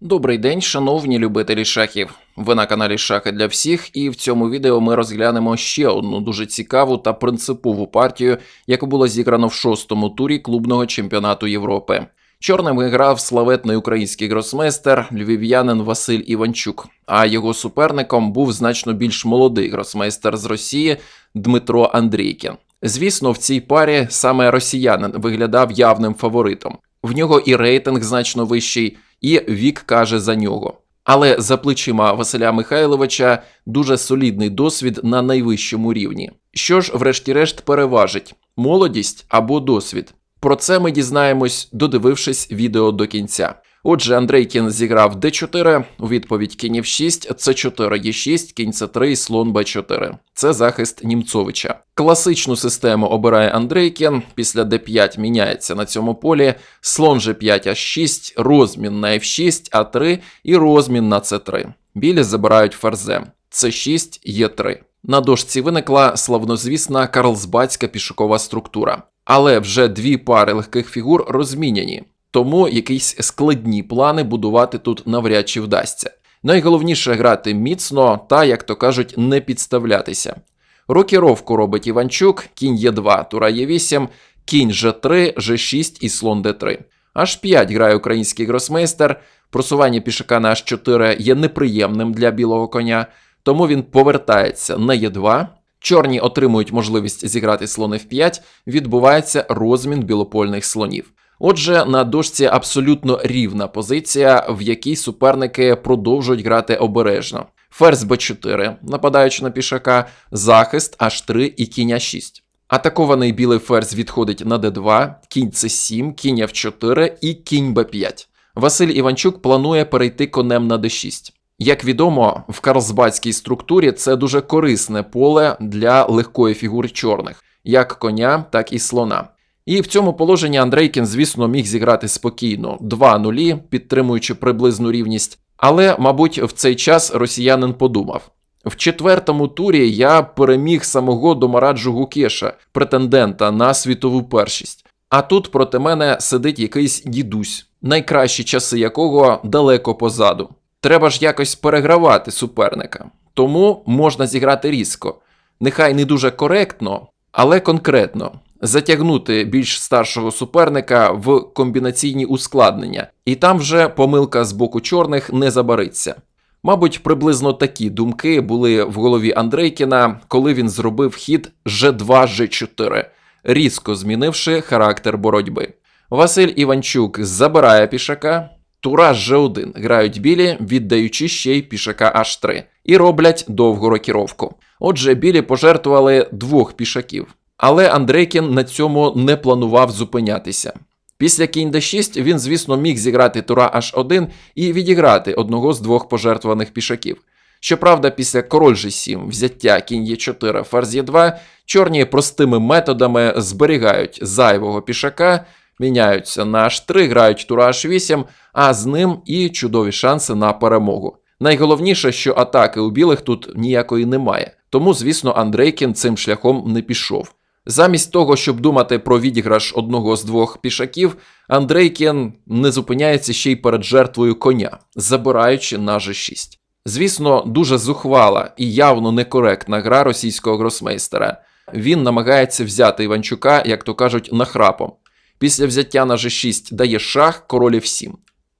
Добрий день, шановні любителі шахів. Ви на каналі Шахи для всіх, і в цьому відео ми розглянемо ще одну дуже цікаву та принципову партію, яку було зіграно в шостому турі клубного чемпіонату Європи. Чорним грав славетний український гросмейстер львів'янин Василь Іванчук, а його суперником був значно більш молодий гросмейстер з Росії Дмитро Андрійкін. Звісно, в цій парі саме росіянин виглядав явним фаворитом. В нього і рейтинг значно вищий, і вік каже за нього. Але за плечима Василя Михайловича дуже солідний досвід на найвищому рівні. Що ж, врешті-решт, переважить молодість або досвід. Про це ми дізнаємось, додивившись відео до кінця. Отже, Андрейкін зіграв d4, у відповідь кінь f6, c4, e6, кінь c3 і слон b4. Це захист Німцовича. Класичну систему обирає Андрейкін, після d5 міняється на цьому полі, слон g5 h6, розмін на f6, a3 і розмін на c3. Білі забирають ферзем. c6, e3. На дошці виникла славнозвісна карлсбадська пішокова структура. Але вже дві пари легких фігур розміняні, тому якісь складні плани будувати тут навряд чи вдасться. Найголовніше грати міцно та, як то кажуть, не підставлятися. Рокіровку робить Іванчук, кінь Е2, тура Е8, кінь Ж3, Ж6 і слон Д3. H5 грає український гросмейстер. Просування пішака на H4 є неприємним для білого коня, тому він повертається на Е2. Чорні отримують можливість зіграти слон F5, відбувається розмін білопольних слонів. Отже, на дошці абсолютно рівна позиція, в якій суперники продовжують грати обережно. Ферзь b4, нападаючи на пішака, захист h3 і кінь a6. Атакований білий ферзь відходить на d2, кінь c7, кінь f4 і кінь b5. Василь Іванчук планує перейти конем на d6. Як відомо, в карлсбадській структурі це дуже корисне поле для легкої фігури чорних, як коня, так і слона. І в цьому положенні Андрейкін, звісно, міг зіграти спокійно 2 нулі, підтримуючи приблизну рівність. Але, мабуть, в цей час росіянин подумав: в четвертому турі я переміг самого Домараджу Гукеша, претендента на світову першість. А тут проти мене сидить якийсь дідусь, найкращі часи якого далеко позаду. Треба ж якось перегравати суперника. Тому можна зіграти різко. Нехай не дуже коректно, але конкретно. Затягнути більш старшого суперника в комбінаційні ускладнення, і там вже помилка з боку чорних не забариться. Мабуть, приблизно такі думки були в голові Андрейкіна, коли він зробив хід G2 G4, різко змінивши характер боротьби. Василь Іванчук забирає пішака, Тура G1 грають білі, віддаючи ще й пішака H3, і роблять довгу рокіровку. Отже, білі пожертвували двох пішаків. Але Андрейкін на цьому не планував зупинятися. Після кінь d6 він, звісно, міг зіграти тура H1 і відіграти одного з двох пожертвуваних пішаків. Щоправда, після король G7, взяття кінь Е4, ферзь Е2, чорні простими методами зберігають зайвого пішака, міняються на H3, грають тура H8, а з ним і чудові шанси на перемогу. Найголовніше, що атаки у білих тут ніякої немає, тому, звісно, Андрейкін цим шляхом не пішов. Замість того, щоб думати про відіграш одного з двох пішаків, Андрейкін не зупиняється ще й перед жертвою коня, забираючи на G6. Звісно, дуже зухвала і явно некоректна гра російського гросмейстера. Він намагається взяти Іванчука, як то кажуть, нахрапом. Після взяття на G6 дає шах король F7.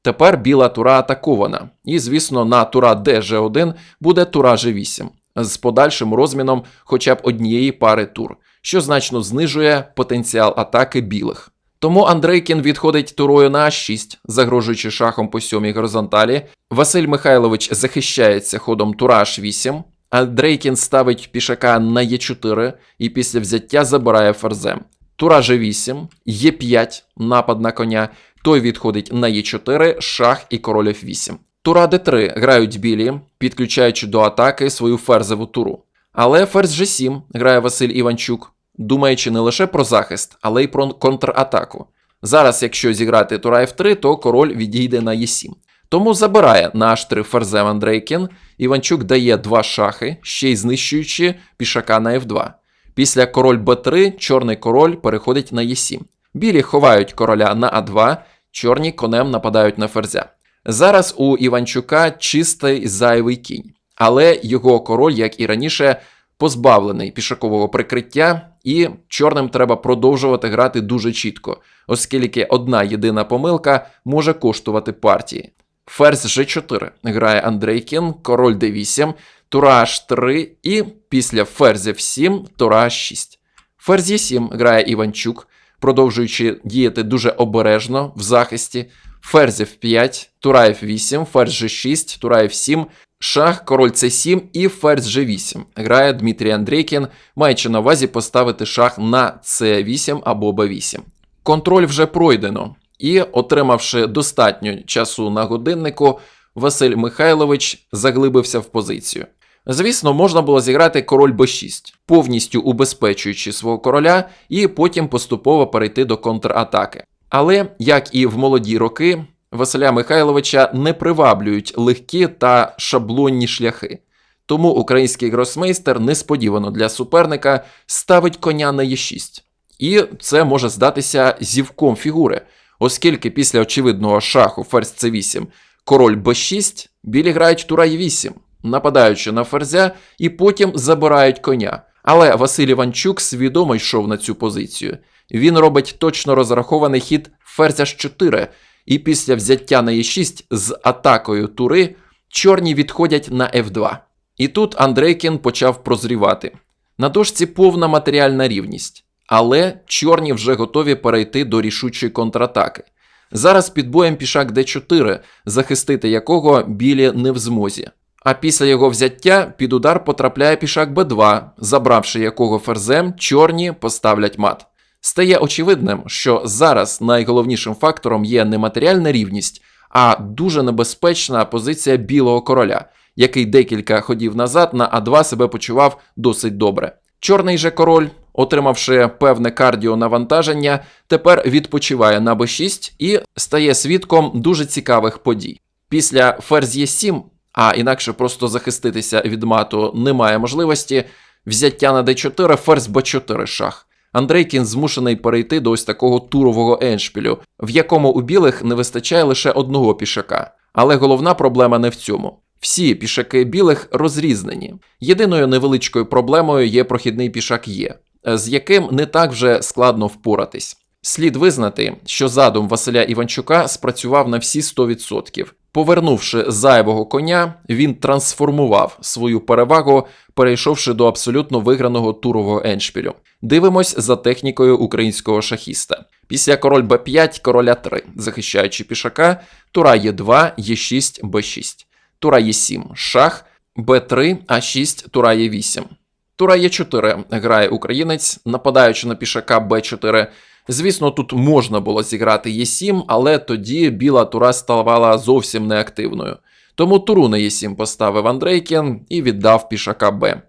Тепер біла тура атакована, і, звісно, на тура DG1 буде тура G8 з подальшим розміном хоча б однієї пари тур, що значно знижує потенціал атаки білих. Тому Андрейкін відходить турою на А6, загрожуючи шахом по сьомій горизонталі. Василь Михайлович захищається ходом тура H8. Андрейкін ставить пішака на Е4 і після взяття забирає ферзем. Тура G8, Е5, напад на коня. Той відходить на Е4, шах і король F8. Тура d3 грають білі, підключаючи до атаки свою ферзеву туру. Але ферзь G7 грає Василь Іванчук, думаючи не лише про захист, але й про контратаку. Зараз, якщо зіграти тура F3, то король відійде на Е7. Тому забирає на H3 ферзем Андрейкін, Іванчук дає два шахи, ще й знищуючи пішака на F2. Після король b3 чорний король переходить на Е7. Білі ховають короля на А2, чорні конем нападають на ферзя. Зараз у Іванчука чистий зайвий кінь, але його король, як і раніше, позбавлений пішакового прикриття, і чорним треба продовжувати грати дуже чітко, оскільки одна єдина помилка може коштувати партії. Ферзь G4 грає Андрейкін, король D8, тура H3 і після ферзя F7 тура H6. Ферзь Е7 грає Іванчук, продовжуючи діяти дуже обережно в захисті. Ферзь F5, тура F8, ферзь G6, тура F7, шах, король C7 і ферзь G8. Грає Дмитрій Андрейкін, маючи на увазі поставити шах на C8 або B8. Контроль вже пройдено, і, отримавши достатньо часу на годиннику, Василь Михайлович заглибився в позицію. Звісно, можна було зіграти король b6, повністю убезпечуючи свого короля, і потім поступово перейти до контратаки. Але, як і в молоді роки, Василя Михайловича не приваблюють легкі та шаблонні шляхи. Тому український гросмейстер несподівано для суперника ставить коня на Е6. І це може здатися зівком фігури, оскільки після очевидного шаху ферзь c8 король b6, білі грають тура e8, нападаючи на ферзя, і потім забирають коня. Але Василь Іванчук свідомо йшов на цю позицію. Він робить точно розрахований хід ферзя ж 4, і після взяття на e6 з атакою тури чорні відходять на f2. І тут Андрейкін почав прозрівати. На дошці повна матеріальна рівність, але чорні вже готові перейти до рішучої контратаки. Зараз під боєм пішак d4, захистити якого білі не в змозі. А після його взяття під удар потрапляє пішак b2, забравши якого ферзем, чорні поставлять мат. Стає очевидним, що зараз найголовнішим фактором є не матеріальна рівність, а дуже небезпечна позиція білого короля, який декілька ходів назад на А2 себе почував досить добре. Чорний же король, отримавши певне кардіонавантаження, тепер відпочиває на Б6 і стає свідком дуже цікавих подій. Після ферзь Е7, а інакше просто захиститися від мату немає можливості, взяття на d4, ферзь b4 шах. Андрейкін змушений перейти до ось такого турового еншпілю, в якому у білих не вистачає лише одного пішака. Але головна проблема не в цьому. Всі пішаки білих розрізнені. Єдиною невеличкою проблемою є прохідний пішак Є, з яким не так вже складно впоратись. Слід визнати, що задум Василя Іванчука спрацював на всі 100%. Повернувши зайвого коня, він трансформував свою перевагу, перейшовши до абсолютно виграного турового еншпілю. Дивимось за технікою українського шахіста. Після король Б5, короля 3, захищаючи пішака, тура Е2, Е6, Б6. Тура Е7, шах, Б3, А6, тура Е8. Тура Е4 грає українець, нападаючи на пішака Б4. Звісно, тут можна було зіграти Е7, але тоді біла тура ставала зовсім неактивною. Тому туру на Е7 поставив Андрейкін і віддав пішака Б.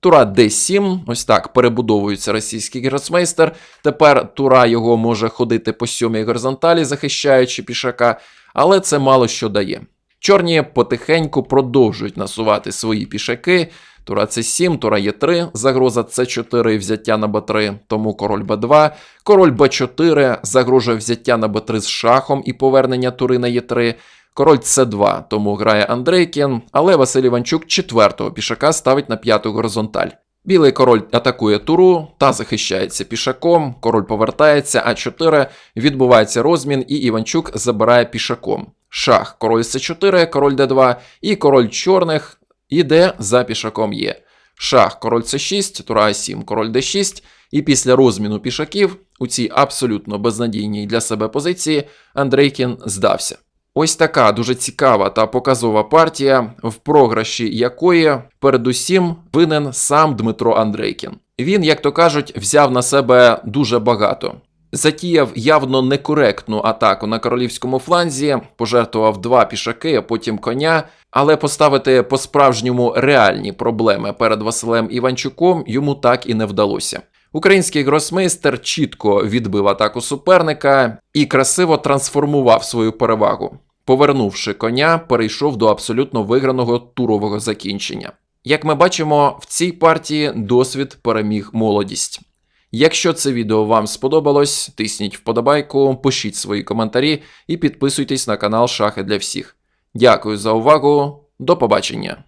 Тура D7, ось так перебудовується російський гроцмейстер. Тепер тура його може ходити по сьомій горизонталі, захищаючи пішака, але це мало що дає. Чорні потихеньку продовжують насувати свої пішаки. Тура С7, тура Е3, загроза С4 і взяття на Б3, тому король Б2, король Б4 загрожує взяття на Б3 з шахом і повернення тури на Е3. Король С2, тому грає Андрейкін, але Василь Іванчук четвертого пішака ставить на п'яту горизонталь. Білий король атакує туру та захищається пішаком, король повертається, А4 відбувається розмін, і Іванчук забирає пішаком. Шах, король С4, король Д2 і король чорних іде за пішаком Є. Шах, король С6, тура А7, король Д6, і після розміну пішаків у цій абсолютно безнадійній для себе позиції Андрейкін здався. Ось така дуже цікава та показова партія, в програші якої передусім винен сам Дмитро Андрейкін. Він, як то кажуть, взяв на себе дуже багато. Затіяв явно некоректну атаку на королівському фланзі, пожертвував два пішаки, а потім коня, але поставити по-справжньому реальні проблеми перед Василем Іванчуком йому так і не вдалося. Український гросмейстер чітко відбив атаку суперника і красиво трансформував свою перевагу. Повернувши коня, перейшов до абсолютно виграного турового закінчення. Як ми бачимо, в цій партії досвід переміг молодість. Якщо це відео вам сподобалось, тисніть вподобайку, пишіть свої коментарі і підписуйтесь на канал Шахи для всіх. Дякую за увагу. До побачення.